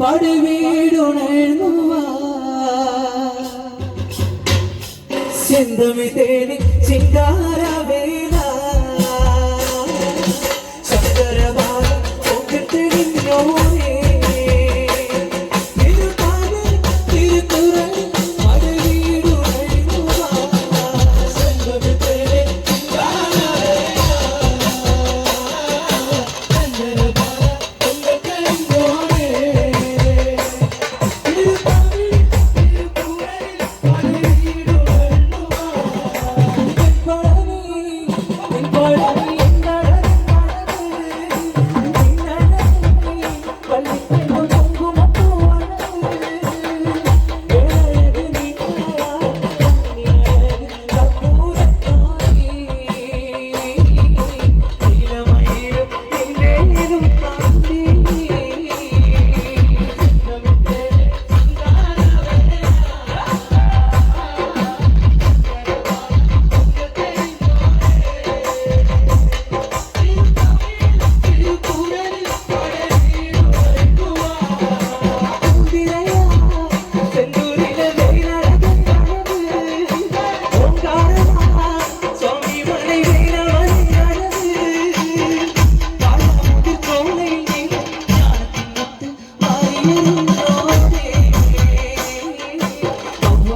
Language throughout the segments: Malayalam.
പടുവീടുണർന്നുവാ. ചെന്തമി തേടി ചിങ്കാരവേല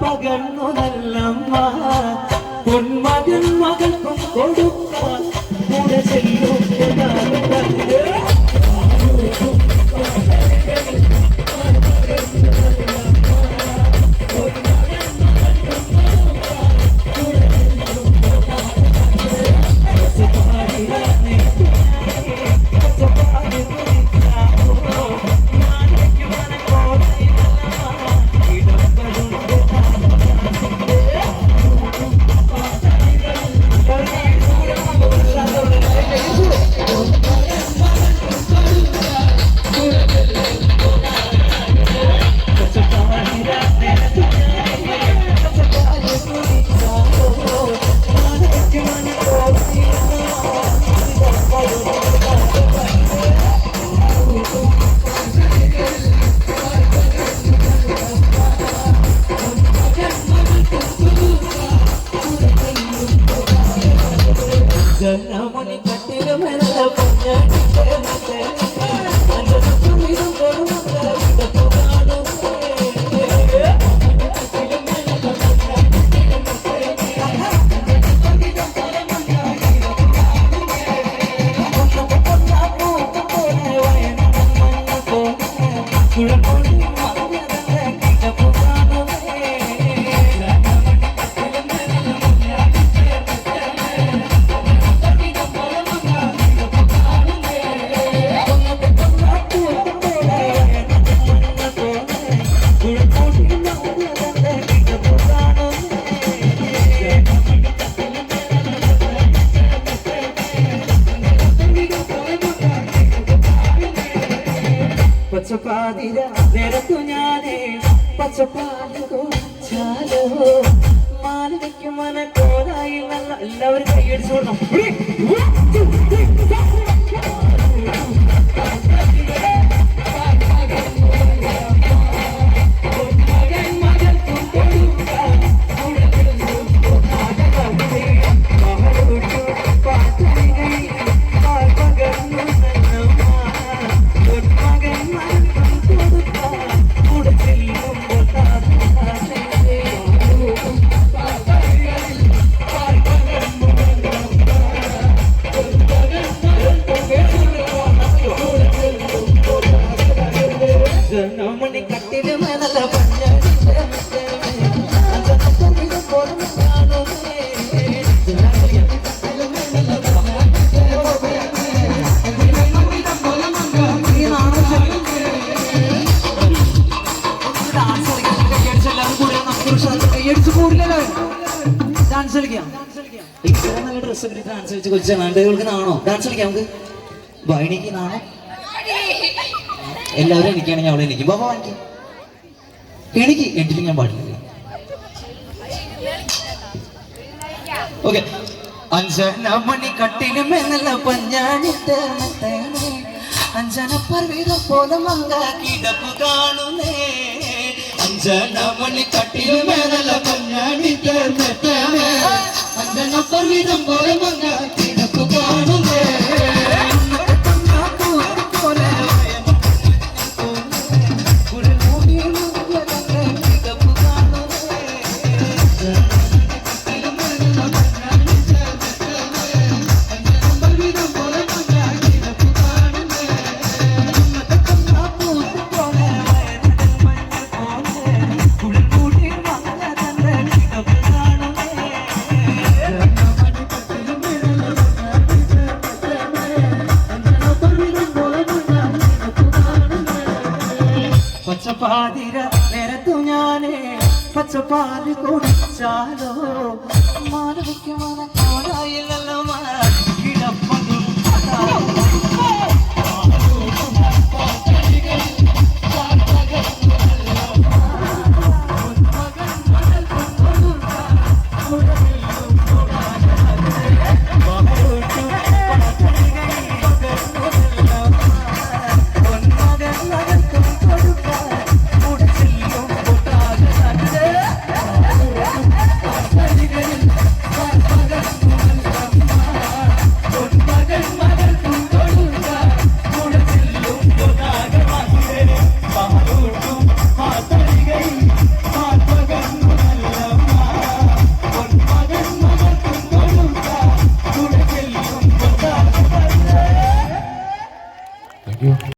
togen Ramoni, Katiru, Mera, La Punya, Kitema. പച്ചപ്പാതിര നിരത്തു ഞാനേ പച്ചപ്പാൽ കുടിച്ചാലോ? മാലയ്ക്ക് മന കോലായി നല്ല എല്ലാവരും കൈയടിച്ചു കൊടുക്കണം കൈയടിച്ച് കൂടില്ലല്ലോ. ഡാൻസ് കളിക്കാം. ഇത്ര നല്ല ഡ്രസ് ഒക്കെ ഡാൻസ് കളിച്ച് കൊച്ചു നാട്ടുകൾക്ക് നാണോ? ഡാൻസ് കളിക്കാം നമുക്ക്. നാണോ? എല്ലാവരും എനിക്കാണെങ്കിൽ അവളെ എനിക്ക് ബാബा വാങ്ങിക്കും എനിക്ക്. എങ്കിലും ഞാൻ പാടില്ല. ഓക്കെ അഞ്ചന മണി കട്ടിലും എന്നല്ല പഞ്ഞാണി തേർന്നേനെ അഞ്ചന പർവീത പോലെ മങ്ക കിടപ്പ് കാണുന്നേ. അഞ്ചന മണി കട്ടിലും എന്നല്ല പഞ്ഞാണി തേർന്നേനെ അഞ്ചന പർവീതം പോലെ മങ്ക പച്ചപ്പാതിര നേരത്തു ഞാനേ പച്ചപ്പാൽ കുടിച്ചാലോ? മാലവിക്കുമല കോടായില്ലല്ലോ കിടപ്പതും